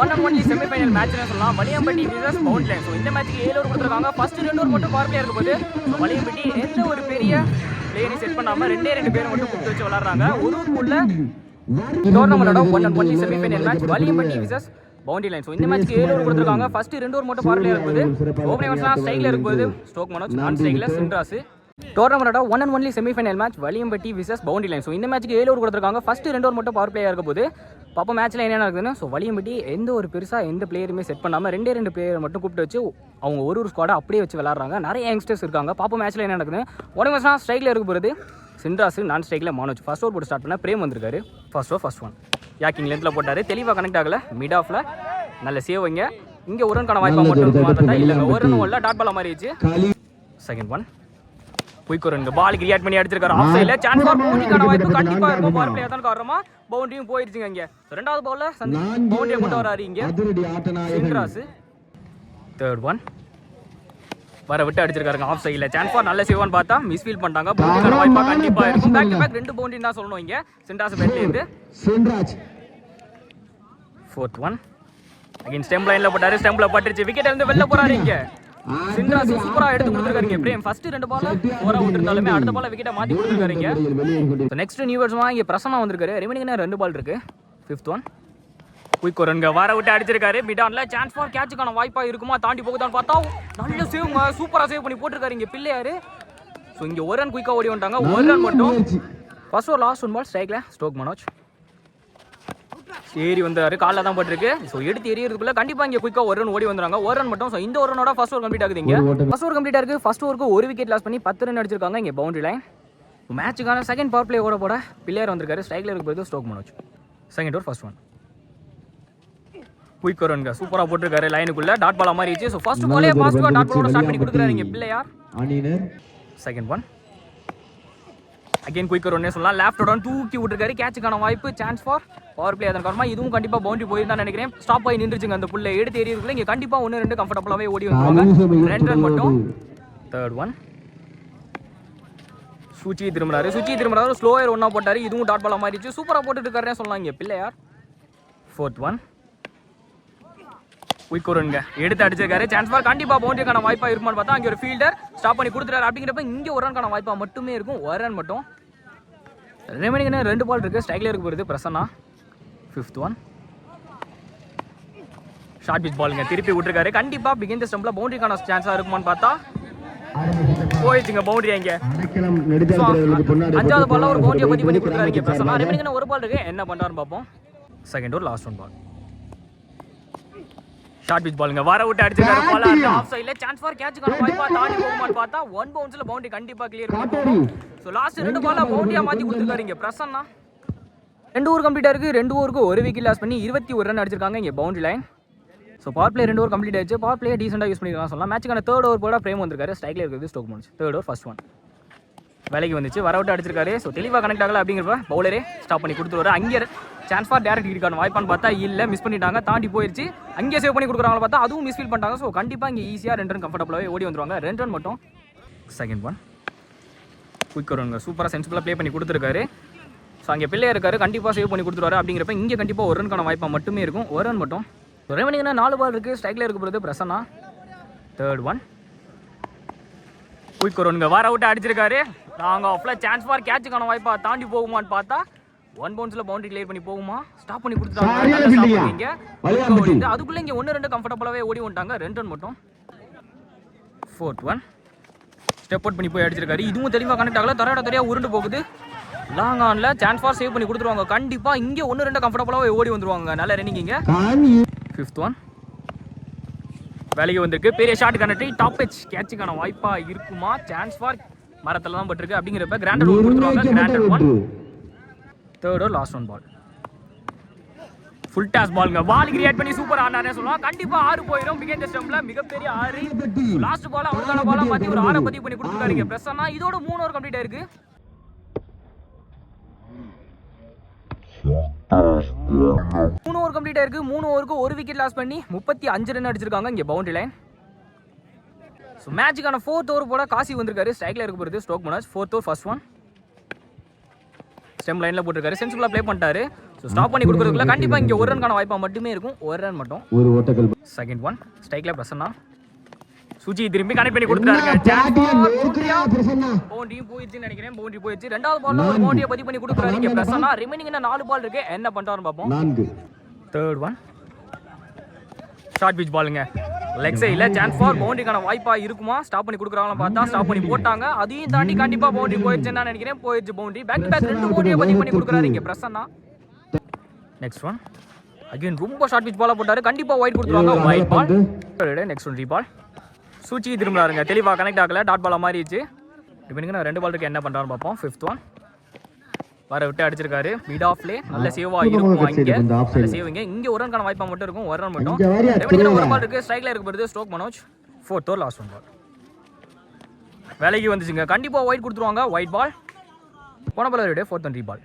One and only semifinal மேட்ச்னு சொல்லலாம். Valiyampatti versus bound line so இந்த மேட்ச்சுக்கு ஏழு ஓவர் கொடுத்துருக்காங்க. ஃபர்ஸ்ட் ரெண்டு ஓவர் மட்டும் பவர் பிளே இருக்கும் போது வலியம்பட்டி எந்த ஒரு பெரிய பிளேயரையும் செட் பண்ணாமல் ரெண்டே ரெண்டு பேரை மட்டும் கொடுத்து வச்சு விளாட்றாங்க ஒரு ஊருக்குள்ள டோர்னமெண்டோட one and only semifinal match Valiyampatti versus boundary line so இந்த மேட்ச்க்கு ஏழு ஓவர் கொடுத்துருக்காங்க. ஃபர்ஸ்ட் ரெண்டு ஓவர் மட்டும் பவர் பிளே இருக்கும்போது ஓப்பனிங் ஸ்ட்ரைக்ல இருக்கும்போது ஸ்டோக் மனோஜ் நான் ஸ்ட்ரைக்ல Chinras டோர்னமெண்டோட one and only semifinal match Valiyampatti versus boundary line so இந்த மேட்ச்க்கு ஏழு ஓவர் கொடுத்துருக்காங்க. ஃபர்ஸ்ட் ரெண்டு ஓவர் மட்டும் பவர் பிளேயாக இருக்க போது பாப்பா மேட்ச்ல என்ன நடக்குதுன்னு ஸோ வலியம்பட்டி எந்த ஒரு பெருசாக எந்த பிளேயருமே செட் பண்ணாமல் ரெண்டே ரெண்டு பிளேயர் மட்டும் கூப்பிட்டு வச்சு அவங்க ஒரு ஒரு ஸ்குவாடை அப்படியே வச்சு விளாட்றாங்க நிறைய யங்ஸ்டர்ஸ் இருக்காங்க. பாப்பா மேட்ச்ல என்ன நடக்குது உடனே மேட்ச்னா ஸ்ட்ரைக்கில் இருக்க போகிறது சின்ராஸ் நான் ஸ்ட்ரைக்கில் மனோஜ். ஃபர்ஸ்ட் ஓவர் போட்டு ஸ்டார்ட் பண்ண பிரேம் வந்திருக்காரு. ஃபர்ஸ்ட் ஓவர் ஃபர்ஸ்ட் ஒன் யாக்கிங் லென்த்தில் போட்டார். தெளிவாக கனெக்ட் ஆகல. மிட் ஆஃப்ல நல்ல சேவ் வைங்க இங்கே ஒரு ரன்கான வாய்ப்பாக மட்டும் இல்லைங்க ஒரு ரன் இல்லை டாட் பால் மாறிடுச்சு. செகண்ட் ஒன் குயிக் ஒரு பால் கிரியேட் பண்ணி அடிச்சிருக்காரு. ஆஃப் சைடுல சான்ஸ் ஃபார் பவுண்டரிக்கான வாய்ப்பு கண்டிப்பா இருக்கும் பவர் பிளே தான் காரணமா பவுண்டரியும் போயிருச்சுங்க இங்க. ரெண்டாவது பால்ல சந்தி பவுண்டரியை கொண்டு வராரு இங்க. சின்ராஸ் தேர்ட் ஒன் வர விட்டு அடிச்சிருக்காருங்க ஆஃப் சைடுல சான்ஸ் ஃபார் நல்ல சேவான்னு பார்த்தா மிஸ்ஃபீல் பண்ணிட்டாங்க. பவுண்டரிக்கான வாய்ப்பா கண்டிப்பா இருக்கும். பேக் டு பேக் ரெண்டு பவுண்டரி தான் சொல்லணும் இங்க. சின்ராஸ் பேட்ல இருந்து. Chenraj. Fourth one again stump லைன்ல போட்டாரு. ஸ்டெம்ப்ல பட்டுருச்சு. விக்கெட் இருந்து வெளில போறாரு இங்க. சின்ராஸ் சூப்பரா எடுத்து கொடுத்துருக்காருங்க. எப்படியும் ஃபர்ஸ்ட் ரெண்டு பால்ல ஓரா விட்டுருந்தாலுமே அடுத்த பால விக்கெட்டை மாத்தி கொடுத்துருக்காருங்க. நெக்ஸ்ட் நியூ வேர்ட்ஸ்மா இங்கே பிரசன்னா வந்திருக்காரு. ரிமைனிங் ரெண்டு பால் இருக்கு? ஃபிஃப்த் ஒன் குயிக் ஒருங்க வர விட்டு அடிச்சிருக்காரு. மிடான்ல சான்ஸ் ஃபார் கேட்சுக்கான வாய்ப்பா இருக்குமா? தாண்டி போகுதான்னு பார்த்தா நல்ல சேவ் சூப்பரா சேவ் பண்ணி போட்டிருக்காரு இங்க பிள்ளையாரு ஸோ இங்க ஒரு ரன் குயிக்கா ஓடி வந்துட்டாங்க. ஒரு ரன் மட்டும். ஃபர்ஸ்ட் ஒரு லாஸ்ட் ஒன் பால் ஸ்ட்ரைக்ல ஸ்டோக் மனோஜ் ஏறி வந்தாரு. காலில் தான் பட்டிருக்கு. ஸோ எடுத்து எரியறதுக்குள்ள கண்டிப்பா இங்க குயிக்கா ஒரு ரன் ஓடி வந்துறாங்க ஒரு ரன் மட்டும். ஸோ இந்த ஒரு ரனோட ஃபர்ஸ்ட் ஓவர் கம்ப்ளீட் ஆகுது இங்க. ஃபர்ஸ்ட் ஓவர் கம்ப்ளீட் ஆகுது ஃபர்ஸ்ட் ஓவருக்கு ஒரு விக்கெட் லாஸ் பண்ணி பத்து ரன் அடிச்சிருக்காங்க இங்க பவுண்டரி லைன் மேட்சுக்கான செகண்ட் பவர் பிளே ஓட போட பிள்ளையார் வந்திருக்காரு. ஸ்ட்ரைக்ல இருக்க போது Stroke Manoj second over first one quick வருங்க சூப்பரா போட்டிருக்காரு லைனுக்குள்ள டாட் பாலா மாறிடுச்சு. ஸோ ஃபர்ஸ்ட் பாலே பாஸ்கோ டாட் பாலோட ஸ்டார்ட் பண்ணி கொடுக்குறாரு இங்க Pillaiyar. Second one again quicker ஒன்னே சொல்லலாம். லெஃப்டோட தூக்கி விட்டுருக்காரு. கேட்சுக்கான வாய்ப்பு சான்ஸ் ஃபார் பவர் பிளே அதன் காரணமா இதுவும் கண்டிப்பா பவுண்டரி போயிருந்தா நினைக்கிறேன். ஸ்டாப் ஆகி நின்றுச்சுங்க அந்த புள்ள. எடுத்து எறியதுக்குள்ள இங்க கண்டிப்பா ஒன்று ரெண்டு கம்ஃபர்டபுளாவே ஓடி வந்துருவாங்க. ரெண்டு ரன் மட்டும். தேர்ட் ஒன் சுச்சி திரும்புறாரு சுச்சி திரும்புறாரு ஸ்லோயர் ஒன்னா போட்டாரு. இதுவும் டாட் பாலா மாறிடுச்சு. சூப்பரா போட்டுட்டு இருக்காருன்னு சொல்லலாம் இங்க. பிள்ளையார். ஃபோர்த் ஒன் குயிக் ஒருங்க எடுத்து அடிச்சிருக்காரு. சான்ஸ் ஃபார் கண்டிப்பா பவுண்டரிக்கான வாய்ப்பா இருக்குமான்னு பார்த்தா அங்க ஒரு ஃபீல்டர் ஸ்டாப் பண்ணி கொடுத்துறாரு அப்படிங்கிறப்ப இங்க ஒரு ரன்கான வாய்ப்பா மட்டுமே இருக்கும். ஒரு ரன் மட்டும். ரெமைனிங் ரெண்டு பால் இருக்கு. ஸ்ட்ரைக்ல இருக்கு போகிறது Prasanna. Fifth one short pitch பாலுங்க திருப்பி விட்டுருக்காரு. கண்டிப்பா பிகின் த ஸ்டம்ப்ல பவுண்டரிக்கான சான்ஸா இருக்குமான்னு பார்த்தா போயிடுச்சுங்க பவுண்டரி அங்க. அஞ்சாவது பால்ல ஒரு பவுண்டரியை பத்தி பண்ணி கொடுக்குறாரு. பிரசன்னா. ரெமைனிங் ஒரு பால் இருக்கு. என்ன பண்றாருன்னு பார்ப்போம். செகண்ட் ஒரு last one ball short pitch பாலுங்க வர விட்டு அடிச்சிருக்காரு பால் ஆஃப் சைடுல சான்ஸ் ஃபார் கேட்சுக்கான வாய்ப்பா தாண்டி போகுமான்னு பார்த்தா ஒன் பவுன்ஸ்ல பவுண்டரி கண்டிப்பா கிளியர் காட்டேரி ஸோ லாஸ்ட் ரெண்டு பால்ல பவுண்டரியா மாத்தி கொடுத்துருக்காரு இங்க பிரசன்னா. ரெண்டு ஓவர் கம்ப்ளீட் இருக்கு. ரெண்டு ஓவருக்கு ஒரு விக்கெட் லாஸ் பண்ணி இருபத்தி ஒரு ரன் அடிச்சிருக்காங்க இங்க boundary line so power play ரெண்டு ஓவர் கம்ப்ளீட் ஆயிடுச்சு. பவர் பிளே டீசெண்டாக யூஸ் பண்ணிக்கலாம் சொல்லலாம். மேட்சுக்கான தேர்ட் ஓவர் போட பிரேம் வந்திருக்காரு. ஸ்ட்ரைக்ல இருக்குது ஸ்டோக் முடிச்சு தேர்ட் ஓவர் ஃபர்ஸ்ட் ஒன் வேலைக்கு வந்துச்சு. வர விட்டு அடிச்சிருக்காரு. ஸோ தெளிவாக கனெக்ட் ஆகல அப்படிங்கிறப்ப பவுலரே ஸ்டாப் பண்ணி கொடுத்துருவாரு. அங்கே சான்ஸ் ஃபார் டேரக்ட் இருக்கான வாய்ப்பான்னு பார்த்தா இல்லை மிஸ் பண்ணிட்டாங்க தாண்டி போயிருச்சு. அங்கே சேவ் பண்ணி கொடுக்குறாங்க பார்த்தா அதுவும் மிஸ் ஃபீல் பண்ணிட்டாங்க. ஸோ கண்டிப்பாக இங்கே ஈஸியாக ரெண்டு ரன் கம்ஃபர்டபுளாகவே ஓடி வந்துருவாங்க. ரெண்டு ரன் மட்டும். செகண்ட் ஒன் குயிக் வருவாங்க சூப்பராக சென்சிபிளாக ப்ளே பண்ணி கொடுத்துருக்காரு. ஸோ அங்கே பிள்ளையா இருக்காரு. கண்டிப்பாக சேவ் பண்ணி கொடுத்துருவாரு அப்படிங்கிறப்ப இங்கே கண்டிப்பாக ஒரு ரன்கான வாய்ப்பாக மட்டுமே இருக்கும். ஒரு ரன் மட்டும். ரெவனிங்னா நாலு பால் இருக்குது ஸ்ட்ரைக்கில் இருக்க போகிறது பிரசன்னா. தேர்ட் ஒன் குயிக் வருவாங்க வர விட்டு அடிச்சிருக்காரு. நாங்கள் ஆஃப்ல சான்ஸ் ஃபார் கேட்சுக்கான வாய்ப்பாக தாண்டி போகுமான்னு பார்த்தா ஒன் பவுன்ஸில் பவுண்டரி கிளியர் பண்ணி போகுமா? ஸ்டாப் பண்ணி கொடுத்துட்டாங்க அதுக்குள்ள இங்க ஒன்று ரெண்டு கம்ஃபர்டபுளாகவே ஓடி வந்துட்டாங்க. ரெண்டு ரன் மட்டும். ஃபோர்த் ஒன் ஸ்டெப் அவுட் பண்ணி போய் அடிச்சிருக்காரு. இதுவும் தெளிவாக கனெக்ட் ஆகல. தரையோட தரையா உருண்டு போகுது. லாங் ஆன்ல சான்ஸ் ஃபார் சேவ் பண்ணி கொடுத்துருவாங்க. கண்டிப்பா இங்க ஒன்று ரெண்டு கம்ஃபர்டபுளாகவே ஓடி வந்துருவாங்க. நல்ல ரன்னிங் இங்க. ஃபிஃப்த் ஒன் வேலைக்கு வந்திருக்கு. பெரிய ஷாட் கனெக்டி டாப் பிச் கேட்சுக்கான வாய்ப்பா இருக்குமா? சான்ஸ் ஃபார் மரத்துல தான் பட்டிருக்கு. அப்படிங்கிறப்ப கிராண்டட் ஒன் கொடுத்துருவாங்க. Granted one third over last one ball full toss பாலுங்க பால் கிரியேட் பண்ணி சூப்பர் ஆனாரே சொல்லலாம். கண்டிப்பா ஆறு போயிடும் மிக ஸ்டம்ப்ல மிகப்பெரிய ஆறு. லாஸ்ட் பால் அவருக்கான பாலா பத்தி ஒரு ஆறை பதிவு பண்ணி கொடுத்துருக்காருங்க. பிரஸ் ஆனா இதோட மூணு ஓவர் கம்ப்ளீட் ஆயிருக்கு. மூணு ஓவர் கம்ப்ளீட் ஆயிருக்கு. மூணு ஓவருக்கு ஒரு விக்கெட் லாஸ் பண்ணி முப்பத்தி அஞ்சு ரன் அடிச்சிருக்காங்க இங்க பவுண்டரி லைன் ஸோ மேட்சுக்கான ஃபோர்த் ஓவர் போட காசி வந்திருக்காரு. ஸ்ட்ரைக்ல இருக்க போகிறது Stoke Manoj fourth over first one stump லைனில் போட்டிருக்காரு. சென்சிபிளாக ப்ளே பண்ணிட்டாரு. ஸோ ஸ்டாப் பண்ணி கொடுக்குறதுக்குள்ள கண்டிப்பாக இங்கே ஒரு ரன்கான வாய்ப்பாக மட்டுமே இருக்கும். ஒரு ரன் மட்டும். ஒரு ஓட்டக்கல். செகண்ட் ஒன் ஸ்ட்ரைக்ல பிரசன்னா. சுஜி திரும்பி கனெக்ட் பண்ணி கொடுத்துட்டாருங்க பிரசன்னா? பவுண்டரியும் போயிடுச்சுன்னு நினைக்கிறேன். பவுண்டரி போயிடுச்சு. ரெண்டாவது பால்ல ஒரு பவுண்டரியை பதிவு பண்ணி கொடுக்குறாரு இங்க பிரசன்னா. ரிமைனிங் இன்னும் நாலு பால் இருக்கு. என்ன பண்றாருன்னு பார்ப்போம். நான்கு. தேர்ட் ஒன் ஷார்ட் பிச் பாலுங்க லெக் சைடில் சான்ஸ் ஃபார் பவுண்டரிக்கான வாய்ப்பா இருக்குமா? ஸ்டாப் பண்ணி கொடுக்குறாங்களா பார்த்தா ஸ்டாப் பண்ணி போட்டாங்க. அதையும் தாண்டி கண்டிப்பா பவுண்டரி போயிடுச்சுன்னு நான் நினைக்கிறேன்? போயிடுச்சு பவுண்டரி பேக் டு பேக் ரெண்டு பவுண்டரியை பதிவு பண்ணி கொடுக்குறாரு இங்க பிரசன்னா. நெக்ஸ்ட் ஒன் அகைன் ரொம்ப ஷார்ட் பிச் பாலா போட்டாரு. கண்டிப்பா ஒயிட் கொடுத்துருவாங்க. ஒயிட் பால் நெக்ஸ்ட் ஒன் ரீபால் சூச்சி திரும்பலாருங்க தெளிவா கனெக்ட் ஆகல. டாட் பாலா மாறிடுச்சு. இப்போ நான் ரெண்டு பாலுக்கு என்ன பண்றான்னு பார்ப்போம். ஃபிஃப்த் ஒன் வர விட்டு அடிச்சிருக்காரு. மிட் ஆஃப்லே நல்ல சேவா இருக்கும் இங்க. நல்ல சேவிங்க இங்க. ஒரு ரன்கான வாய்ப்பா மட்டும் இருக்கும். ஒரு ரன் மட்டும். இங்க ஒரு? பால் இருக்கு. ஸ்ட்ரைக்ல இருக்கு போறது Stroke Manoj. Fourth over last one ball வேலைக்கு வந்துச்சுங்க. கண்டிப்பா ஒயிட் கொடுத்துருவாங்க. ஒயிட் பால் போன பால் விட ஃபோர்த் ஒன் பால்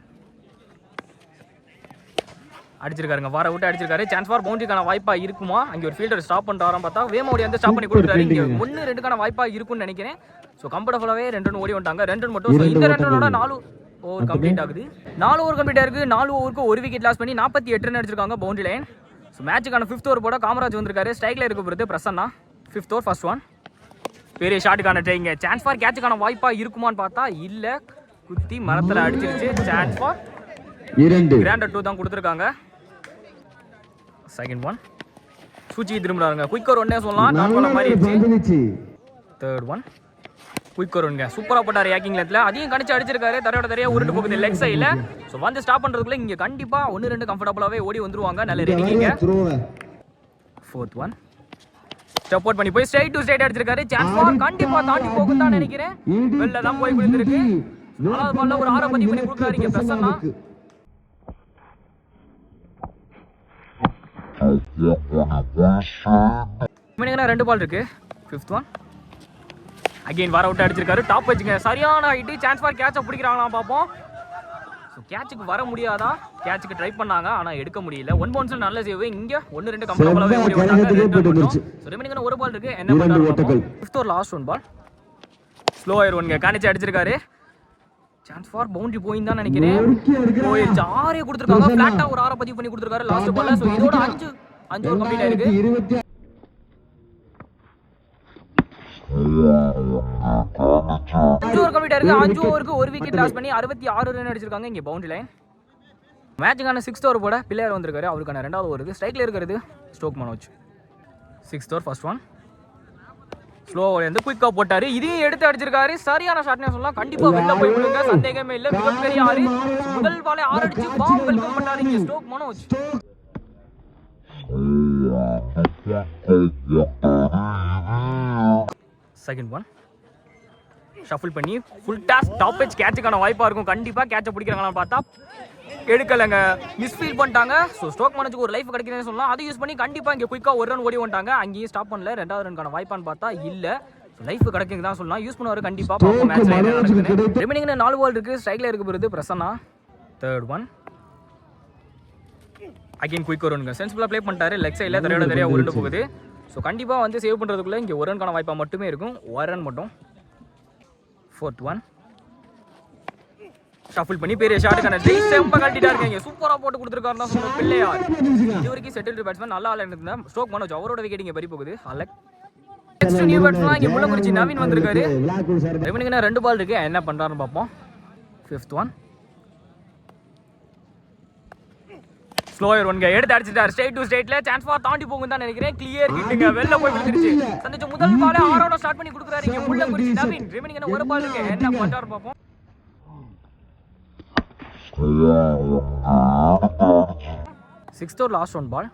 அடிச்சிருக்காருங்க. வர விட்டு அடிச்சிருக்காரு. சான்ஸ் ஃபார் பவுண்டரிக்கான வாய்ப்பா இருக்குமா? அங்க ஒரு ஃபீல்டர் ஸ்டாப் பண்ணிட்டு பார்த்தா. வேமோடி வந்து ஸ்டாப் பண்ணி கொடுத்துட்டாரு. இங்க ஒன்னு ரெண்டுக்கான வாய்ப்பா இருக்கும்னு நினைக்கிறேன். ஸோ கம்ஃபர்டபுளாவே ரெண்டு ரன் ஓடி வந்துட்டாங்க. ரெண்டு ரன் மட்டும். இந்த ரெண்டு நாலு ஓவர் கம்ப்ளீட் ஆகுது. நாலு ஓவர் கம்ப்ளீட் ஆயிருக்கு நாலு ஓவருக்கு ஒரு விக்கெட் லாஸ் பண்ணி நாற்பத்தி எட்டு ரன் அடிச்சிருக்காங்க பவுண்டரி லைன் ஸோ மேட்சுக்கான ஃபிஃப்த் ஓவர் போட காமராஜ் வந்திருக்காரு. ஸ்ட்ரைக்ல இருக்க போகிறது Prasanna. Fifth over first one பெரிய ஷாட்டுக்கான ட்ரைங்க சான்ஸ் ஃபார் கேட்சுக்கான வாய்ப்பா இருக்குமான்னு பார்த்தா இல்ல. குத்தி மரத்துல அடிச்சிருச்சு. சான்ஸ் ஃபார் இரண்டு. கிராண்டர் டூ தான் கொடுத்துருக்காங்க. செகண்ட் ஒன் சூச்சி திரும்புறாங்க குயிக்கர் ஒன்னே சொல்லலாம். டாட் பால் மாதிரி தேர்ட் ஒன் குயிக்கர் ஒன்ங்க சூப்பரா போட்டார் ஏக்கிங் லென்த்ல அதையும் கணிச்சு அடிச்சிருக்காரு. தரையோட தரையா உருட்டு போகுது. லெக் சைடில் ஸோ வந்து ஸ்டாப் பண்றதுக்குள்ள இங்க கண்டிப்பா ஒன்று ரெண்டு கம்ஃபர்டபுளாவே ஓடி வந்துருவாங்க. நல்ல ரெடிங்க ஃபோர்த் ஒன் ஸ்டெப் அவுட் பண்ணி போய் ஸ்ட்ரைட் டு ஸ்ட்ரைட் அடிச்சிருக்காரு. சான்ஸ் ஃபார் கண்டிப்பா தாண்டி போகும் தான் நினைக்கிறேன் வெளில தான் போய் விழுந்திருக்கு. நாலாவது பால்ல ஒரு ஆறை பதிவு பண்ணி கொடுக்குறாரு இங்க பிரசன்னா. ரெண்டு பால் இருக்கு? ஃபிஃப்த் ஒன் அகைன் வர விட்டு அடிச்சிருக்காரு. டாப் வச்சுங்க. சரியான ஹைட்டு சான்ஸ் ஃபார் கேட்சை பிடிக்கிறாங்களாம் பார்ப்போம். ஸோ கேட்சுக்கு வர முடியாதா? கேட்சுக்கு ட்ரை பண்ணாங்க ஆனால் எடுக்க முடியல. ஒன் பவுன்ஸில் நல்ல சேவ் இங்கே ஒன்று ரெண்டு கம்ஃபர்டபுளாகவே ஓடி வந்தாங்க. ஸோ ரிமைனிங் ஒரு பால் இருக்கு. என்ன பண்ணுறாங்க. ஃபிஃப்த் ஒரு லாஸ்ட் ஒன் பால் ஸ்லோ ஆயிர் ஒன்ங்க கணிச்சு அடிச்சிருக்காரு. சான்ஸ் ஃபார் பவுண்டரி போயின்னு தான் நினைக்கிறேன். போயிருச்சு. ஆறே கொடுத்துருக்காங்க. ஃபிளாட்டா ஒரு ஆறை பதிவு பண்ணி கொடுத்துருக்காரு. லாஸ்ட் பால்ல ஸோ இதோட அஞ்சு அஞ்சு ஓவர் கம்ப்ளீட் ஆயிருக்கு. ஓவர் கம்ப்ளீட் ஆயிருக்கு அஞ்சு ஓவருக்கு ஒரு விக்கெட் லாஸ் பண்ணி அறுபத்தி ஆறு ரன் அடிச்சிருக்காங்க இங்க பவுண்டரி லைன் மேட்சுக்கான சிக்ஸ்த் ஓவர் போட பிள்ளையார் வந்திருக்காரு. அவருக்கான ரெண்டாவது ஓவருக்கு ஸ்ட்ரைக்ல இருக்கிறது Stroke Manoj sixth over first one slow வந்து குயிக்கா போட்டாரு. இதையும் எடுத்து அடிச்சிருக்காரு. சரியான ஷாட்னே சொல்லலாம். கண்டிப்பா வெளில போய் விடுங்க. சந்தேகமே இல்ல. மிகப்பெரிய ஆறு. முதல் பாலே ஆறு அடிச்சு பாம் வெல்கம் பண்ணாரு இங்க Stoke Manoj second one shuffle பண்ணி ஃபுல் டாஸ் டாப் பேஜ் கேட்சுக்கான வாய்ப்பா இருக்கும். கண்டிப்பா கேட்சை பிடிக்கிறாங்களான்னு பார்த்தா எடுக்கலைங்க. மிஸ்ஃபீல் பண்ணிட்டாங்க. ஸோ ஸ்டோக் மனோஜுக்கு ஒரு லைஃப் கிடைக்கிறேன்னு சொல்லலாம். அதை யூஸ் பண்ணி கண்டிப்பா இங்கே குயிக்காக ஒரு ரன் ஓடி வந்துட்டாங்க. அங்கேயும் ஸ்டாப் பண்ணல. ரெண்டாவது ரன்கான வாய்ப்பான்னு பார்த்தா இல்ல. லைஃப் கிடைக்குங்க தான் சொல்லலாம். யூஸ் பண்ணுவார் கண்டிப்பா. பார்ப்போம். மேட்ச் ரிமைனிங் நாலு பால் இருக்கு. ஸ்ட்ரைக்ல இருக்க போகிறது Prasanna. Third one again quick வருங்க சென்சிபிளாக ப்ளே பண்ணிட்டாரு. லெக் சைடில் தரையோட தரையா உருண்டு போகுது. ஸோ கண்டிப்பாக வந்து சேவ் பண்ணுறதுக்குள்ள இங்கே ஒரு ரன்கான வாய்ப்பாக மட்டுமே இருக்கும். ஒரு ரன் மட்டும். ஃபோர்த் ஒன் ஷஃபிள் பண்ணி பெரிய ஷாட்டுக்கான ஜெய். செம்ப கட்டிட்டா இருக்காங்க. சூப்பராக போட்டு கொடுத்துருக்காருன்னா சொல்லுங்க பிள்ளையார். இது வரைக்கும் செட்டில் பேட்ஸ்மேன் நல்லா ஆள் இருந்தது ஸ்ட்ரோக் மனோஜ் அவரோட விக்கெட் இங்கே பறி போகுது. அலக் நெக்ஸ்ட் நியூ பேட்ஸ்மேன் இங்கே முள்ளக்குறிச்சி நவீன் வந்திருக்காரு. ரெவனிங்கன்னா ரெண்டு பால் இருக்கு. என்ன பண்றாருன்னு பார்ப்போம். ஃபிஃப்த் ஒன் ஸ்லோயர் ஒன்க எடுத்து அடிச்சிட்டார். ஸ்ட்ரைட் டு ஸ்ட்ரைட்ல சான்ஸ் ஃபார் தாண்டி போகும் தான் நினைக்கிறேன். கிளியர் ஹிட்டுங்க வெளில போய் விழுந்துருச்சு. சந்திச்ச முதல் பாலே ஆரோட ஸ்டார்ட் பண்ணி கொடுக்குறாரு. இங்க முள்ள குறிச்சி நவீன் ரெவனிங்கன்னா ஒரு பால் இருக்கு. என்ன பண்றாரு பார்ப்போம் sixth over last one ball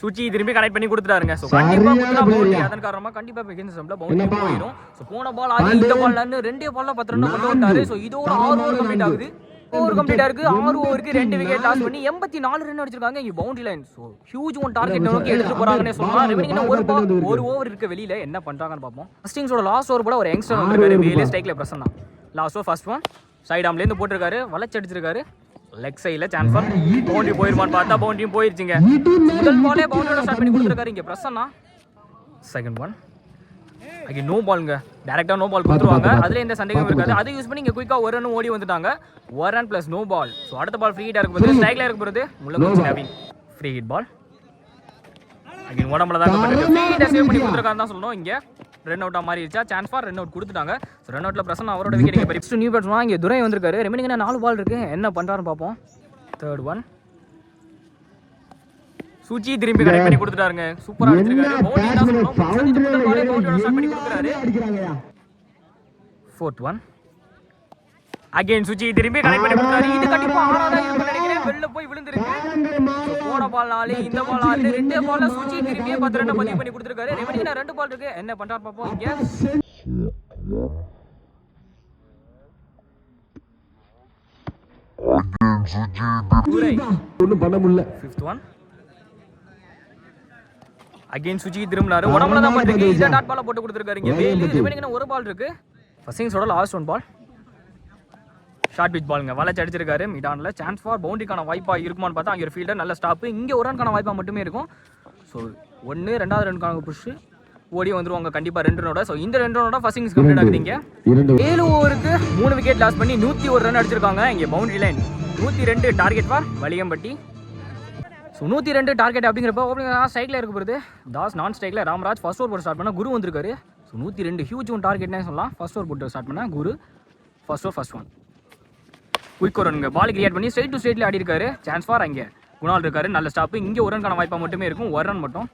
Suchi திரும்பி கனெக்ட் பண்ணி கொடுத்துட்டாருங்க. ஸோ கண்டிப்பா சரியான குத்துனா bowling. பவுண்டரி அதன் காரணமா கண்டிப்பா பிகின்ஸ் சம்ல பவுண்டரி? போயிடும் ஸோ போன பால் ஆகி இந்த பால்ல ரெண்டே பால்ல பத்து ரன் கொண்டு வந்தாரு ஸோ இதோட ஆறு ஓவர் கம்ப்ளீட் ஆகுது. ஓவர் கம்ப்ளீட் ஆயிருக்கு ஆறு ஓவருக்கு ரெண்டு விக்கெட் லாஸ் பண்ணி எண்பத்தி நாலு ரன் அடிச்சிருக்காங்க. இங்க boundary line so huge one target நோக்கி எடுத்துட்டு போறாங்கன்னு சொல்லலாம். ஒரு ஓவர் இருக்கு. வெளியில என்ன பண்றாங்கன்னு பார்ப்போம். ஃபர்ஸ்டிங்ஸோட லாஸ்ட் ஓவர் போல ஒரு யங்ஸ்டர் வந்திருக்காரு வேலே ஸ்ட்ரைக்ல Prasanna last over first one side ஆம்ல இருந்து போட்டிருக்காரு. வளைச்சு அடிச்சிருக்காரு. லெக் சைடில் சான்ஸ் ஃபார் பவுண்டரி போயிருமான்னு பார்த்தா பவுண்டரியும் போயிருச்சுங்க. முதல் பாலே பவுண்டரியோட ஸ்டார்ட் பண்ணி கொடுத்துருக்காரு. இங்க பிரசன்னா செகண்ட் ஒன் அங்கே நோ பால்ங்க டேரெக்டாக நோ பால் கொடுத்துருவாங்க. அதில் எந்த சந்தேகம் இருக்காது. அதை யூஸ் பண்ணி இங்கே குயிக்காக ஒரு ரன் ஓடி வந்துட்டாங்க. ஒரு run plus no ball so அடுத்த பால் ஃப்ரீ ஹிட்டாக இருக்க போது ஸ்ட்ரைக்கில் இருக்க போகிறது முள்ள நவீன். ஃப்ரீ ஹிட் பால் அங்கே உடம்புல தான் ஃப்ரீ ஹிட்டை சேவ் பண்ணி கொடுத்துருக்காங்க தான் சொல்லணும். இங்கே ரன் அவுட்டாக மாறிடுச்சா? சான்ஸ் ஃபார் ரன் அவுட் கொடுத்துட்டாங்க. ஸோ ரன் அவுட்டில் பிரசன் அவரோட விக்கெட் இங்கே பெரிய நியூ பேட்ஸ்மேன் இங்கே துரை வந்திருக்காரு. ரெமினிங் நாலு பால் இருக்கு. என்ன பண்ணுறாருன்னு பார்ப்போம். தேர்ட் ஒன் சூச்சி திரும்பி கனெக்ட் பண்ணி கொடுத்துட்டாருங்க. சூப்பரா அடிச்சிருக்காரு. பவுலிங் தான் சொல்லணும் பாலே ஸ்டார்ட் பண்ணி கொடுக்குறாரு. ஃபோர்த் ஒன் அகைன் சுச்சி திரும்பி கனெக்ட் பண்ணி கொடுத்தாரு இது கண்டிப்பா ஆறாதான் இருக்கும்னு நினைக்கிறேன். வெளில போய் விழுந்திருக்கு. போன பால் நாலு இந்த பால் நாலு ரெண்டே பால்ல சுச்சி திரும்பியே பத்து ரெண்டு பதிவு பண்ணி கொடுத்துருக்காரு. ரெமனிக்கு ரெண்டு பால் இருக்கு. என்ன பண்றாரு பார்ப்போம் இங்க. ஒண்ணும் பண்ண முடியல. ஃபிஃப்த் ஒன் அகைன் சுஜி திரும்பினாரு. உடம்புல தான் பட்டிருக்கு இதை டாட் பால போட்டு கொடுத்துருக்காரு இங்க வேலு ரிமைனிங் ஒரு பால் இருக்கு. ஃபர்ஸ்டிங்ஸோட last one ball short pitch பாலுங்க வளைச்சு அடிச்சிருக்காரு. மிடான்ல சான்ஸ் ஃபார் பவுண்டரிக்கான வாய்ப்பா இருக்குமான்னு பார்த்தா அங்கே ஒரு ஃபீல்டர் நல்ல ஸ்டாப் இங்க ஒரு ரன்கான வாய்ப்பா மட்டுமே இருக்கும். ஸோ ஒன்று ரெண்டாவது ரன்கான புஷ் ஓடி வந்துருவாங்க. கண்டிப்பா ரெண்டு ரனோட ஸோ இந்த ரெண்டு ரனோட ஃபர்ஸ்டிங்ஸ் கம்ப்ளீட் ஆகுது இங்க இரண்டு ஏழு ஓவருக்கு மூணு விக்கெட் லாஸ் பண்ணி நூற்றி ஒரு ரன் அடிச்சிருக்காங்க. இங்கே பவுண்டரி லைன் நூற்றி ரெண்டு டார்கெட் ஃபார் வலியம்பட்டி. ஸோ நூற்றி ரெண்டு டார்கெட் அப்படிங்கிறப்ப ஓப்பனிங் ஸ்ட்ரைக்கில் இருக்க போகிறது தாஸ் நான் ஸ்ட்ரைக்கில் ராமராஜ் ஃபஸ்ட் ஓவர் போட்டு ஸ்டார்ட் பண்ணால் குரு வந்திருக்காரு. ஸோ நூற்றி ரெண்டு ஹியூஜ் ஒன் டார்கெட்னே சொல்லலாம். ஃபர்ஸ்ட் ஓவர் போட்டு ஸ்டார்ட் பண்ணால் Guru first over first one quick ரன்ங்க ball create பண்ணி ஸ்ட்ரைட் டு ஸ்ட்ரைட்ல ஆடி இருக்காரு சான்ஸ் ஃபார் அங்கே. குணால் இருக்காரு. நல்ல ஸ்டாப்பு இங்கே ஒரு ரன்கான வாய்ப்பாக மட்டுமே இருக்கும். ஒரு ரன் மட்டும்.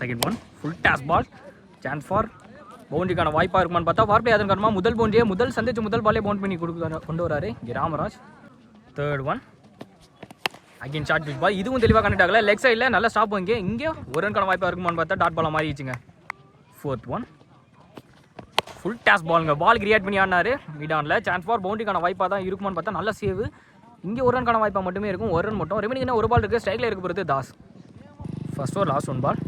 Second one full toss ball chance for பவுண்டரிக்கான வாய்ப்பாக இருக்குமான்னு பார்த்தா வார்ப்பை அதன் காரணமாக முதல் பவுண்டரியே முதல் சந்திச்சு முதல் பாலே பவுண்ட் பண்ணி கொடுக்க கொண்டு வராரு இங்கே Ramaraj. Third one again short pitch ball இதுவும் தெளிவாக கனெக்ட் ஆகல லெக் சைடில் நல்ல ஸ்டாப் இங்கே. இங்கே ஒரு ரன்கான வாய்ப்பாக இருக்குமான்னு பார்த்தா டாட் பாலாக மாறிடுச்சுங்க. ஃபோர்த் ஒன் ஃபுல் டாஸ் பாலுங்க பால் கிரியேட் பண்ணி ஆடினாரு மிடானில் சான்ஸ் ஃபார் பவுண்டரிக்கான வாய்ப்பாக தான் இருக்குமான்னு பார்த்தா நல்ல சேவ் இங்கே ஒரு ரன்கான வாய்ப்பாக மட்டுமே இருக்கும். ஒரு ரன் மட்டும். ரெமினிங் ஒரு பால் இருக்குது ஸ்ட்ரைக்கில் இருக்க போகிறது Das. First or last one ball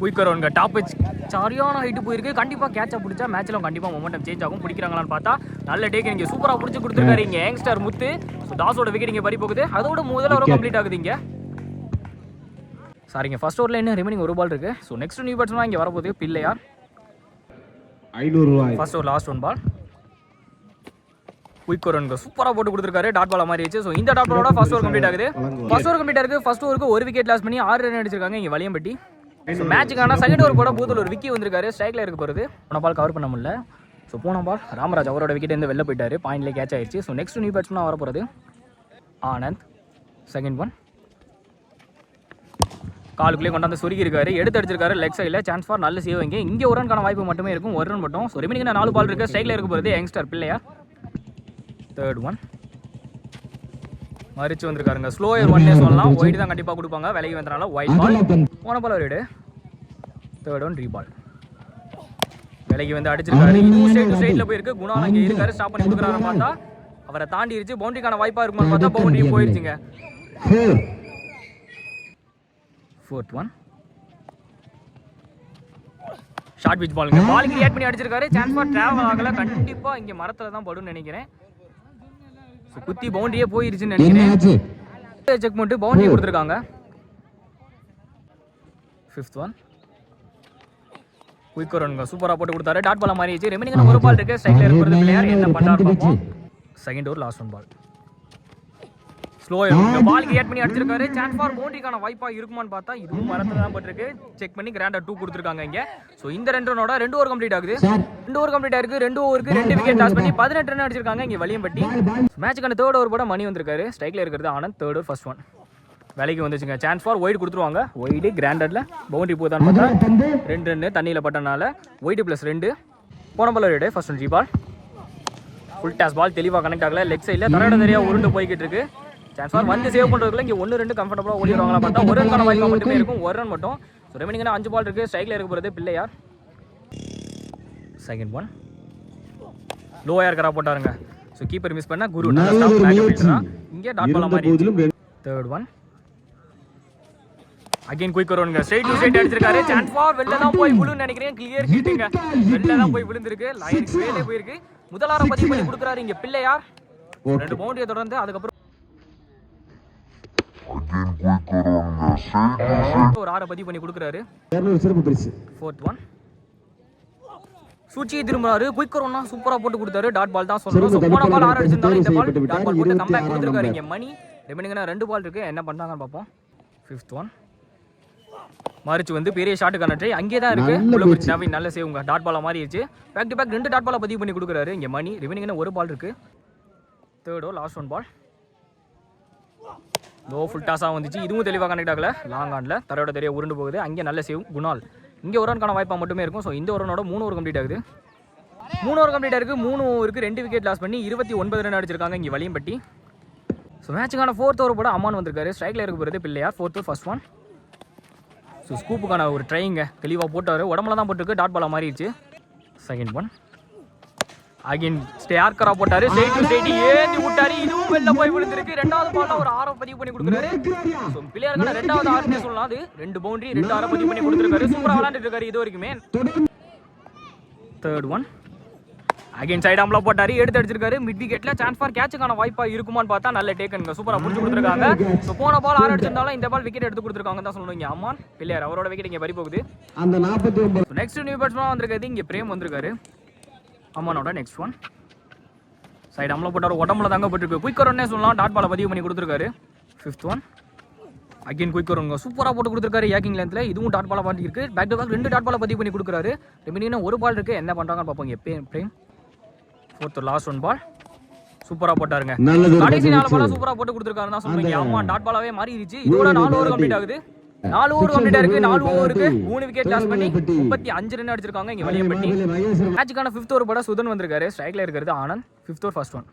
quicker ஒன்க top வச்சு சரியான ஹைட்டு போயிருக்கு. கண்டிப்பாக கேட்சை பிடிச்சா மேட்ச்சில் கண்டிப்பாக மொமெண்டம் சேஞ்ச் ஆகும். பிடிக்கிறாங்களான்னு பார்த்தா நல்ல டேக் இங்கே. சூப்பராக பிடிச்சி கொடுத்துருக்காரு இங்கே யங்ஸ்டர் முத்து. ஸோ தாஸோட விக்கெட் இங்கே பறி போகுது. அதோட முதல் ஓவர் கம்ப்ளீட் ஆகுது இங்கே. சாரிங்க ஃபர்ஸ்ட் ஓவரில் இன்னும் ரிமைனிங் ஒரு பால் இருக்குது ஸோ நெக்ஸ்ட் நியூ பேட்ஸ்மேன் இங்கே வரப்போகுது. பிள்ளையார். ஐநூறு ரூபாய் first over last one ball quick ஒரு சூப்பராக போட்டு கொடுத்துருக்காரு. டாட் பால் மாதிரி ஸோ இந்த டாட் பாலோட ஃபர்ஸ்ட் ஓவர் கம்ப்ளீட் ஆகுது. ஃபர்ஸ்ட் ஓவர் கம்ப்ளீட் ஆகுது. ஃபர்ஸ்ட் ஓவருக்கு ஒரு விக்கெட் லாஸ் பண்ணி ஆறு ரன் அடிச்சிருக்காங்க இங்கே வலியம்பட்டி. ஸோ மேட்சுக்கான செகண்ட் ஓவர் போட பூத்தில் ஒரு விக்கி வந்திருக்காரு. ஸ்ட்ரைக்கில் இருக்க போகிறது போன பால் கவர் பண்ண முடியல. ஸோ போன பால் ராமராஜ் அவரோட விக்கெட் இருந்து வெளில போயிட்டாரு. பாயிண்ட்லேயே கேட்ச் ஆயிடுச்சு ஸோ நெக்ஸ்ட் நியூ பேட்ஸ்மேன் வர போகிறது ஆனந்த். செகண்ட் ஒன் காலுக்குள்ளே கொண்டாந்து சொருகி இருக்காரு எடுத்து அடிச்சிருக்காரு லெக் சைடில் சான்ஸ் ஃபார் நல்ல சேவ் இங்கே. இங்கே ஒரு ரன்கான வாய்ப்பு மட்டுமே இருக்கும். ஒரு ரன் மட்டும். ஸோ ரிமைனிங் நாலு பால் இருக்கு. ஸ்ட்ரைக்கில் இருக்க போகிறது யங்ஸ்டர் பிள்ளையார் தேர்ட் ஒன் மறிச்சு வந்திருக்காருங்க. ஸ்லோயர் ஒன்னே சொல்லலாம். ஒயிட் தான் கண்டிப்பாக கொடுப்பாங்க. விலகி வந்தனால ஒயிட் பால் போன பால் ஒரு தேர்ட் ஒன் ரீபால் விலகி வந்து அடிச்சிருக்காரு. இதுவும் ஸ்ட்ரைட் ஸ்ட்ரைட்ல போயிருக்கு. குணா அங்கே இருக்காரு. ஸ்டாப் பண்ணி கொடுக்குறாரு பார்த்தா அவரை தாண்டிருச்சு பவுண்டரிக்கான வாய்ப்பா இருக்குமான்னு பார்த்தா boundary போயிருச்சுங்க. Four fourth one short pitch பாலுங்க பால் கிரியேட் பண்ணி அடிச்சிருக்காரு. சான்ஸ் ஃபார் டிராவல் ஆகல. கண்டிப்பா இங்க மரத்துல தான் படும்னு நினைக்கிறேன். குத்தி பவுண்டரியே போயிருச்சுன்னு நினைக்கிறேன். செக் பண்ணிட்டு பவுண்டரி கொடுத்துருக்காங்க. ஃபிஃப்த் ஒன் குயிக் ரன்ங்க சூப்பரா போட்டு கொடுத்தாரு. டாட் பால் மாறிடுச்சு. ரெமினிங் ஒரு பால் இருக்கு. ஸ்ட்ரைக்ல இருக்கிறது பிளேயர் என்ன பண்றாரு பார்ப்போம். Second over last one ball slow ball create பண்ணி அடிச்சிருக்காரு. சான்ஸ் ஃபார் பவுண்டரிக்கான வாய்ப்பா இருக்குமான்னு பார்த்தா இதுவும் மரத்துல தான் பட்டிருக்கு. செக் பண்ணி கிராண்டா டூ கொடுத்துருக்காங்க இங்க. ஸோ இந்த ரெண்டு ரனோட ரெண்டு ஓவர் கம்ப்ளீட் ஆகுது. ரெண்டு ஓவர் கம்ப்ளீட் ஆயிருக்கு. ரெண்டு ஓவருக்கு ரெண்டு விக்கெட் லாஸ் பண்ணி பதினெட்டு ரன் அடிச்சிருக்காங்க. இங்க வலியம்பட்டி. மேட்சுக்கான தேர்ட் ஓவர் போட மணி வந்திருக்காரு. ஸ்ட்ரைக்ல இருக்கிறது ஆனந்த் தேர்ட் ஃபர்ஸ்ட் ஒன் வேலைக்கு வந்துச்சுங்க. சான்ஸ் ஃபார் ஒயிட் கொடுத்துருவாங்க. ஒயிடு கிராண்டட்ல பவுண்டரி போதான்னு பார்த்தா ரெண்டு ரன்னு தண்ணியில் பட்டனால ஒயிட் ப்ளஸ் ரெண்டு. போன பால் ரெடு ஃபர்ஸ்ட் ஒன் ஜி பால் ஃபுல் டாஸ் பால் தெளிவாக கனெக்ட் ஆகல. லெக் சைடில் தரையோட தெரியா உருண்டு போய்கிட்டு இருக்கு. சான்ஸ் ஃபார் வந்து சேவ் பண்ணுறதுக்குள்ள இங்கே ஒன்று ரெண்டு கம்ஃபர்டபுளாக ஓடிடுவாங்களா பார்த்தா ஒரு ரன்கான வாய்ப்பாக மட்டுமே இருக்கும். ஒரு ரன் மட்டும். ஸோ ரெமினிங்னா அஞ்சு பால் இருக்கு. ஸ்ட்ரைக்கில் இருக்க போகிறது பிள்ளையார் செகண்ட் ஒன் லோயாக இருக்கிறா போட்டாருங்க. ஸோ கீப்பர் மிஸ் பண்ணா குரு. இங்கே டாட் பால் மாதிரி தேர்ட் ஒன் அகைன் குயிக் வருவாங்க ஸ்ட்ரைட் டு ஸ்ட்ரைட் அடிச்சிருக்காரு. சான்ஸ் ஃபார் வெளில தான் போய் விழுன்னு நினைக்கிறேன். கிளியர் ஹிட்டுங்க வெளில தான் போய் விழுந்திருக்கு. லைன் மேலே போயிருக்கு. முதலாரம் பதிவு பண்ணி கொடுக்குறாரு இங்க. பிள்ளையார் ரெண்டு பவுண்டரியை தொடர்ந்து அதுக்கப்புறம் ஒரு ஆறை பதிவு பண்ணி கொடுக்குறாரு. இரநூறு சிறப்பு பரிசு. ஃபோர்த் ஒன் சூச்சி திரும்புறாரு. குயிக்கர் ஒன்னா சூப்பரா போட்டு கொடுத்தாரு. டாட் பால் தான் So, போன பால் ஆறு அடிச்சிருந்தாலும் இந்த பால் டாட் பால் போட்டு கம்பேக் கொடுத்துருக்காரு இங்க. மணி ரெமினிங்கன்னா ரெண்டு பால் இருக்கு. என்ன பண்றாங்கன்னு பார்ப்போம். ஃபிஃப்த் ஒன் மறிச்சு வந்து பெரிய ஷாட்டுக்கான ட்ரை அங்கே தான் இருக்கு. நவீன் நல்ல சேவுங்க டாட் பாலா மாறிடுச்சு. பேக் டு பேக் ரெண்டு டாட் பாலா பதிவு பண்ணி கொடுக்குறாரு. இங்க மணி ரெமினிங்கன்னா ஒரு பால் இருக்கு? தேர்டோ last one ball low full டாஸாக வந்துச்சு. இதுவும் தெளிவாக கனெக்ட் ஆகல. லாங் ஆனில் தரையோட தெரிய உருண்டு போகுது. அங்கே நல்ல சேவ் குணால். இங்கே ஒரு ரன்கான வாய்ப்பாக மட்டுமே இருக்கும். ஸோ இந்த ஓவரோட மூணு ஓவர் கம்ப்ளீட் ஆகுது. மூணு ஓவர் கம்ப்ளீட் ஆயிருக்கு. மூணு ஓவருக்கு ரெண்டு விக்கெட் லாஸ் பண்ணி இருபத்தி ஒன்பது ரன் அடிச்சிருக்காங்க இங்கே வலியம்பட்டி. ஸோ மேட்சுக்கான ஃபோர்த் ஓவர் போட அம்மான் வந்திருக்காரு. ஸ்ட்ரைக்கில் இருக்க போகிறது Pillaiyar. Fourth first one so ஸ்கூப்புக்கான ஒரு ட்ரைங்க தெளிவாக போட்டார். உடம்புல தான் போட்டிருக்கு டாட் பாலாக மாறிடுச்சு. செகண்ட் ஒன் அகைன் ஸ்டேர்க்கரா போட்டாரு. ஸ்டேட் டு ஸ்டேட் ஏத்தி விட்டாரு. இதுவும் வெளில போய் விழுந்திருக்கு. ரெண்டாவது பால்ல ஒரு ஆரோ பதிவு பண்ணி கொடுக்குறாரு. ஸோ பிள்ளையாருக்கான ரெண்டாவது ஆறுனே சொல்லலாம். அது ரெண்டு பவுண்டரி ரெண்டு ஆரோ பதிவு பண்ணி கொடுத்துருக்காரு. சூப்பரா விளையாண்டுட்டு இருக்காரு இது வரைக்குமே. தேர்ட் ஒன் அகைன் சைட் ஆம்ல போட்டாரு எடுத்து அடிச்சிருக்காரு. மிட் விக்கெட்ல சான்ஸ் ஃபார் கேட்சுக்கான வாய்ப்பா இருக்குமான்னு பார்த்தா நல்ல டேக்கனுங்க சூப்பரா புடிச்சு கொடுத்துருக்காங்க. ஸோ போன பால் ஆறு அடிச்சிருந்தாலும் இந்த பால் விக்கெட் எடுத்து கொடுத்துருக்காங்க தான் சொல்லணும். இங்க அம்மான் பிள்ளையார் அவரோட விக்கெட் இங்க பறி போகுது அந்த நாற்பத்தி ஒன்பது நெக்ஸ்ட் நியூ பேட்ஸ்மேன் வந்திருக்காது இங்கே பிரேம் வந்திருக்காரு. அம்மானோட நெக்ஸ்ட் ஒன் சைடு அம்மல போட்டார் உடம்புல தாங்க போட்டிருக்கு குயிக்கர் ஒன்னே சொல்லலாம். டாட் பாலை பதிவு பண்ணி கொடுத்துருக்காரு. ஃபிஃப்த் ஒன் அகைன் குயிக்கர் ஒன்ங்க சூப்பராக போட்டு கொடுத்துருக்காரு ஏக்கிங் லென்த்தில் இதுவும் டாட் பாலை பாட்டி இருக்கு பேக் டு பேக் ரெண்டு டாட் பாலை பதிவு பண்ணி கொடுக்குறாரு. ரெமினினா ஒரு பால் இருக்கு. என்ன பண்ணுறாங்கன்னு பார்ப்போம். எப்பே Prem. Fourth last one ball சூப்பராக போட்டாருங்க. கடைசி நாலு. பாலா சூப்பரா போட்டு கொடுத்துருக்காரு. தான் சொல்லுவீங்க ஆமா டாட் பாலாவே மாறிடுச்சு. இதோட நாலு ஓவர் கம்ப்ளீட் ஆகுது. நாலு ஓவர் கம்ப்ளீட் ஆயிருக்கு நாலு ஓவருக்கு மூணு விக்கெட் லாஸ் பண்ணி முப்பத்தி அஞ்சு ரன் அடிச்சிருக்காங்க. இங்க வெளியம்பட்டி மகேஸ்வரன். மேட்சுக்கான ஃபிஃப்த் ஓவர் போட சுதன் வந்திருக்காரு. ஸ்ட்ரைக்ல இருக்கிறது Anand. Fifth over first one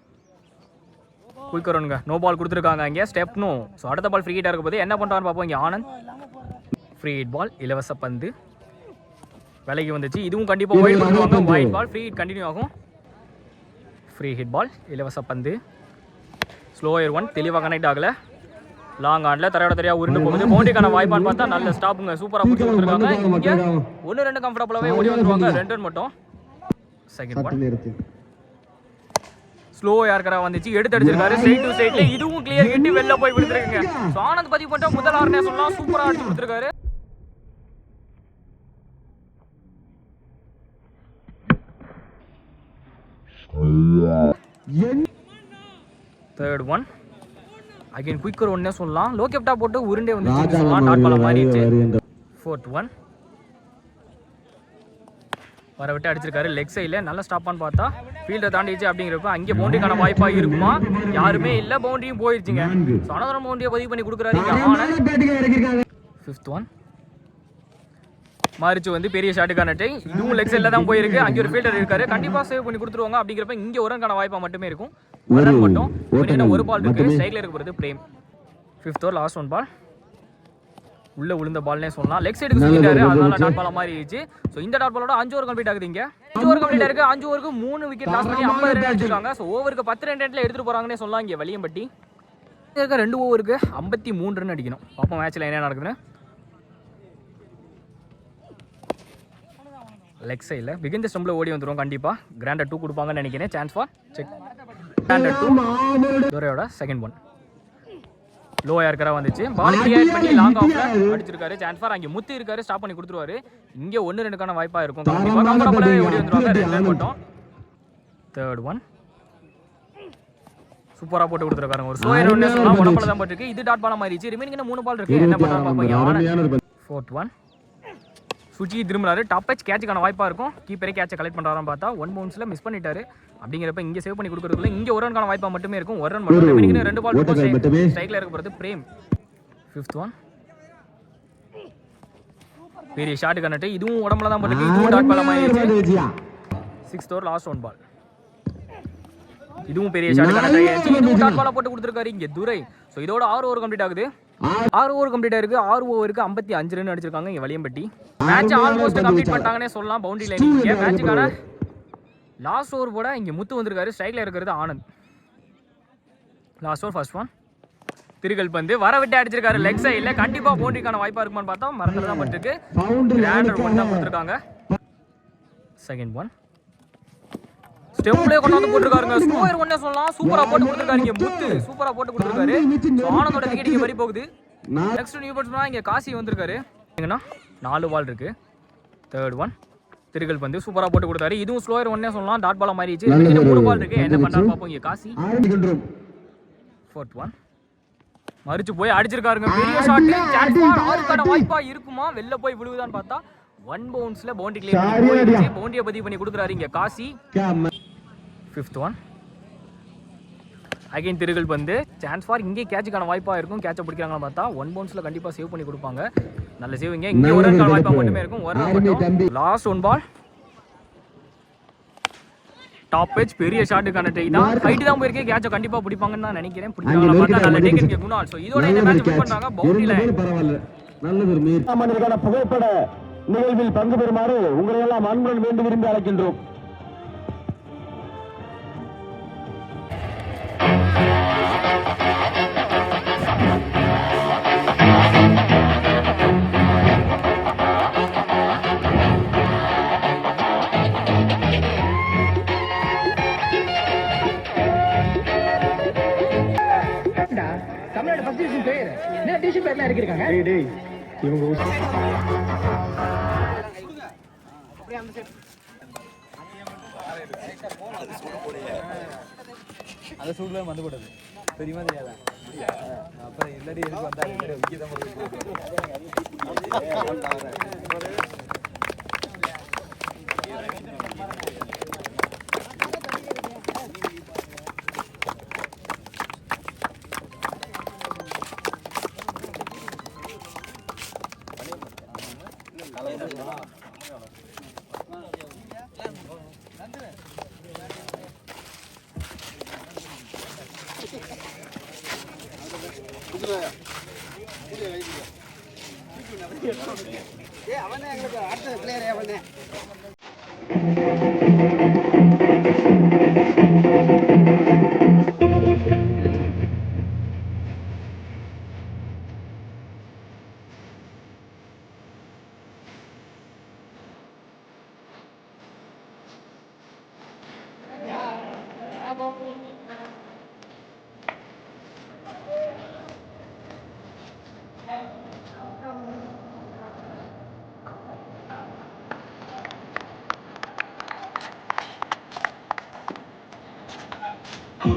quick வருங்க நோ பால் கொடுத்துருக்காங்க இங்கே ஸ்டெப் நோ ஸோ அடுத்த பால் ஃப்ரீ ஹிட்டாக இருக்க போது என்ன பண்ணுறான்னு பார்ப்போம் இங்கே. ஆனந்த். ஃப்ரீ ஹிட் பால் இலவச பந்து. விலைக்கு வந்துச்சு. இதுவும் கண்டிப்பாக ஒயிட் பண்ணுவாங்க. Wide ball free hit continue ஆகும். ஃப்ரீ ஹிட் பால் இலவச பந்து. ஸ்லோயர் ஒன் தெளிவாக கனெக்ட் ஆகல. லாங் ஆன்ல தரையோட தெரியா உருண்டு போகுது. பவுண்டரிக்கான வாய்ப்பான்னு பார்த்தா நல்ல ஸ்டாப்புங்க சூப்பராக பிடிச்சி கொடுத்துருக்காங்க. இங்கே ஒன்று ரெண்டு கம்ஃபர்டபுளாகவே ஓடி வந்துருவாங்க. ரெண்டு ரன் மட்டும். செகண்ட் நிறுத்து ஸ்லோ யாருக்கரா வந்துச்சு. எடுத்து அடிச்சிருக்காரு. ஸ்ட்ரைட் டு ஸ்ட்ரைட்ல இதுவும் கிளியர் கிட்டி வெளில போய் விழுந்துருக்குங்க. ஸோ ஆனந்த் பதிவு பண்ணிட்ட முதல் ஆறுனே சொல்லலாம். சூப்பரா அடிச்சு கொடுத்துருக்காரு. தேர்ட் ஒன் அகைன் குயிக்கர் ஒன்னே சொல்லலாம். லோ கேப்டா போட்டு உருண்டே வந்து மாறிடுச்சு ஃபோர்த் ஒன் வர விட்டு அடிச்சிருக்காரு. லெக் சைடில் நல்ல ஸ்டாப்பான்னு பார்த்தா ஃபீல்டை தாண்டிச்சு அப்படிங்கிறப்ப அங்கே பவுண்டரிக்கான வாய்ப்பா இருக்குமா? யாருமே இல்லை. பவுண்டரியும் போயிருச்சுங்க. ஸோ அனதரம் பவுண்டரியை பதிவு பண்ணி கொடுக்குறாரு. ஃபிஃப்த் ஒன் மாரிச்சு வந்து பெரிய ஷாட்டுக்கான டை இதுவும் லெக் சைடில் தான் போயிருக்கு. அங்கே ஒரு ஃபீல்டர் இருக்காரு. கண்டிப்பா சேவ் பண்ணி கொடுத்துருவாங்க. அப்படிங்கிறப்ப இங்கே ஒரு ரன்கான வாய்ப்பா மட்டுமே இருக்கும். ஒரு ரன் மட்டும். ஒரு பால் இருக்கு. ஸ்ட்ரைக்ல இருக்க போகிறது Prem fifth over last one ball உள்ள விழுந்த பால்னே சொல்லலாம். லெக் சைடுக்கு சொல்லிட்டாரு. அதனால டாட் பால் மாறிடுச்சு. ஸோ இந்த டாட் பாலோட அஞ்சு ஓவர் கம்ப்ளீட் ஆகுது இங்க. அஞ்சு ஓவர் கம்ப்ளீட் இருக்கு அஞ்சு ஓவருக்கு மூணு விக்கெட் லாஸ் பண்ணி ஐம்பது ரன் அடிச்சிருக்காங்க. ஸோ ஓவருக்கு பத்து ரன் ரேட்ல எடுத்துட்டு போறாங்கன்னே சொல்லலாம் இங்க வலியம்பட்டி இருக்க ரெண்டு ஓவருக்கு ஐம்பத்தி மூணு ரன் அடிக்கணும். பார்ப்போம் மேட்ச்ல என்ன நடக்குதுன்னு? லெக் சைடில் பிகிந்த ஸ்டம்பில் ஓடி வந்துடும் கண்டிப்பாக கிராண்டர் டூ கொடுப்பாங்கன்னு நினைக்கிறேன். சான்ஸ் ஃபார் செக் கிராண்டர் டூ துரையோட செகண்ட் ஒன் லோ யாருக்கரா வந்துச்சு. பால் கிளியர் பண்ணி லாங் ஆஃப்ல அடிச்சிருக்காரு. சான்ஸ் ஃபார் அங்கே முத்து இருக்காரு ஸ்டாப் பண்ணி கொடுத்துருவாரு. இங்கே ஒன்று ரெண்டுக்கான வாய்ப்பா இருக்கும். கம்ஃபர்டபுளாகவே ஓடி வந்துருவாங்க. ரெண்டு ரன் மட்டும் தேர்ட் ஒன் சூப்பரா போட்டு கொடுத்துருக்காங்க ஒரு ஸ்லோயர் ஒன்று சொல்லலாம் உடம்புல தான் போட்டுருக்கு. இது டாட் பால மாறிடுச்சு. ரிமைனிங் மூணு பால் இருக்கு. என்ன பந்து. ஃபோர்த் ஒன் சுஜி திரும்பினாரு. டாப் பச் கேட்சுக்கான வாய்ப்பா இருக்கும். கீப்பரே கேட்சை கலெக்ட் பண்றாரான்னு பார்த்தா ஒன் பவுன்ஸ்ல மிஸ் பண்ணிட்டாரு. அப்படிங்கிறப்ப இங்க சேவ் பண்ணி கொடுக்கறதுக்குள்ள இங்க ஒரு ரன்கான வாய்ப்பா மட்டுமே இருக்கும். ஒரு ரன் மட்டும். ரெண்டு பால். ஸ்ட்ரைக்ல இருக்க போறது பிரேம். ஃபிஃப்த் ஒன் பெரிய ஷாட் கனெக்ட் இதுவும் உடம்புல தான் போட்டுருக்கு. இதுவும் டாட் பால் அருமையான ஒரு ஆயிடுச்சு பந்து Vijaya. Sixth over last one ball இதுவும் பெரிய ஷாட் போட்டு கொடுத்துருக்காரு இங்க துரை. ஸோ இதோட ஆறு ஓவர் கம்ப்ளீட் ஆகுது. ஆறு ஓவர் கம்ப்ளீட் ஆயிருக்கு. ஆறு ஓவருக்கு ஐம்பத்தி அஞ்சு ரன் அடிச்சிருக்காங்க இங்க வலியம்பட்டி. மேட்ச் ஆல்மோஸ்ட் கம்ப்ளீட் பண்ணிட்டாங்கன்னே சொல்லலாம். பவுண்டரி லைன் இங்க மேட்சுக்கான லாஸ்ட் ஓவர் போட இங்க முத்து வந்திருக்காரு. ஸ்ட்ரைக்ல இருக்கிறது Anand. Last over first one திருகல் பந்து. வர விட்டு அடிச்சிருக்காரு. லெக் சைடுல கண்டிப்பா பவுண்டரிக்கான வாய்ப்பா இருக்குமான்னு பார்த்தா மறந்துட்டு தான் பட்டிருக்கு கிராண்டர் ஒன் தான் கொடுத்துருக்காங்க. செகண்ட் ஒன் ஸ்டெம்ப்லயே கொண்டு வந்து போட்டுருக்காருங்க. ஸ்கோயர் ஒன்னே சொல்லலாம். சூப்பரா போட்டு கொடுத்துருக்காரு இங்க முத்து சூப்பரா போட்டு கொடுத்துருக்காரு. ஆனந்தோட விக்கெட் இங்க வரி போகுது. நெக்ஸ்ட் நியூ பேட்ஸ்மேனா இங்க காசி வந்திருக்காரு. எங்கன்னா நாலு பால் இருக்கு. தேர்ட் ஒன் திருகல் பந்து சூப்பரா போட்டு கொடுத்தாரு. இதுவும் ஸ்லோயர் ஒன்னே சொல்லலாம். டாட் பாலா மாறிடுச்சு. மூணு பால் இருக்கு. என்ன வச்சு. பாப்போம் இங்க காசி. ஃபோர்த் ஒன் மறிச்சு போய் அடிச்சிருக்காருங்க. பெரிய ஷாட் சான்ஸ் ஆறுக்கான வாய்ப்பா இருக்குமா? வெளில போய் விழுகுதான்னு பார்த்தா ஒன் பவுன்ஸ்ல பவுண்டரி கிளியர். பவுண்டரியை பதிவு பண்ணி கொடுக்குறாரு இங்க காசி. ஃபிஃப்த் ஒன் அகைன் திருகள் பந்து. சான்ஸ் ஃபார் இங்கே கேட்சுக்கான வாய்ப்பா இருக்கும். கேட்சை பிடிக்கிறாங்கன்னு பார்த்தா ஒன் பவுன்ஸ்ல கண்டிப்பா சேவ் பண்ணி கொடுப்பாங்க. நல்ல சேவ் இங்க ஒரு ஒரு ரன் வாய்ப்பா தடுப்பு. மட்டுமே இருக்கும். ஒரு லாஸ்ட் ஒன் பால் டாப் பேஜ் பெரிய ஷாட்டுக்கான டை தான். ஹைட் தான் போயிருக்கே. கேட்சை கண்டிப்பா பிடிப்பாங்கன்னு தான் நினைக்கிறேன். பார்த்தா நல்ல டேக்கன் குணால். ஸோ இதோட இந்த மேட்ச் பவுண்டரியில புகைப்பட நிகழ்வில் பங்கு பெறுமாறு உங்களை எல்லாம் அன்புடன் வேண்டி விரும்பி அழைக்கின்றோம். டிவிஷன் பிளேயர் என்ன டிவிஷன் பேர்லாம் இறக்கிருக்காங்க இவங்க அந்த சூட்ல வந்து போட்டது. தெரியுமா தெரியாதா? அப்புறம் இல்லாடி எதுக்கு வந்தா இல்லாடி விக்கி தான் ஏ அவனே எங்களுக்கு அடுத்த பிளேயரே அவனே